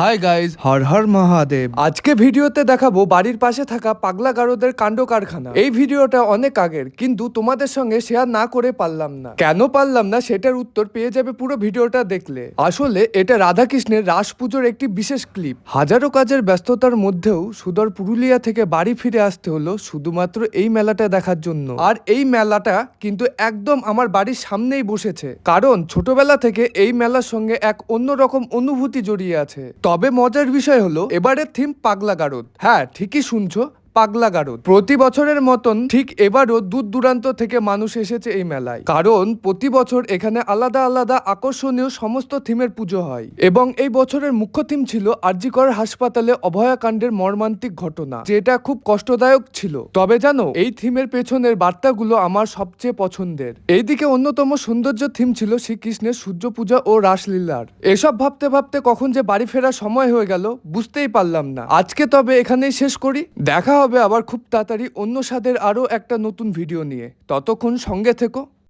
High guys Har Har Mahadev আজকে ভিডিওতে দেখাবো বাড়ির পাশে থাকা পাগলা গারোদের কাণ্ড কারখানা। এই ভিডিওটা অনেক আগের, কিন্তু তোমাদের সঙ্গে শেয়ার না করে পারলাম না। কেন পারলাম না সেটার উত্তর পেয়ে যাবে পুরো ভিডিওটা দেখলে। আসলে এটা রাধাকৃষ্ণের রাস পুজোর একটি বিশেষ ক্লিপ হাজারো কাজের ব্যস্ততার মধ্যেও সুদর পুরুলিয়া থেকে বাড়ি ফিরে আসতে হলো শুধুমাত্র এই মেলাটা দেখার জন্য। আর এই মেলাটা কিন্তু একদম আমার বাড়ির সামনেই বসেছে। কারণ ছোটবেলা থেকে এই মেলার সঙ্গে এক অন্যরকম অনুভূতি জড়িয়ে আছে। তবে মজার বিষয় হলো এবারের থিম পাগলা গারদ। হ্যাঁ ঠিকই শুনছো। পাগলা গারদ। প্রতি বছরের মতন ঠিক এবারও দূর দূরান্ত থেকে মানুষ এসেছে এই মেলায়। কারণ প্রতি বছর এখানে আলাদা আলাদা আকর্ষণীয় সমস্ত থিমের পুজো হয়। এবং এই বছরের মুখ্য থিম ছিল আরজিকর হাসপাতালে অভয়াকাণ্ডের মর্মান্তিক ঘটনা, যেটা খুব কষ্টদায়ক ছিল। তবে জানো, এই থিমের পেছনের বার্তাগুলো আমার সবচেয়ে পছন্দের। এইদিকে অন্যতম সৌন্দর্য থিম ছিল শ্রীকৃষ্ণের সূর্য পূজা ও রাসলীলার। এসব ভাবতে ভাবতে কখন যে বাড়ি ফেরার সময় হয়ে গেল, বুঝতেই পারলাম না। আজকে তবে এখানেই শেষ করি। দেখা হবে আবার খুব তাড়াতাড়ি অন্য স্বাদের আরও একটা নতুন ভিডিও নিয়ে। ততক্ষণ সঙ্গে থেকো।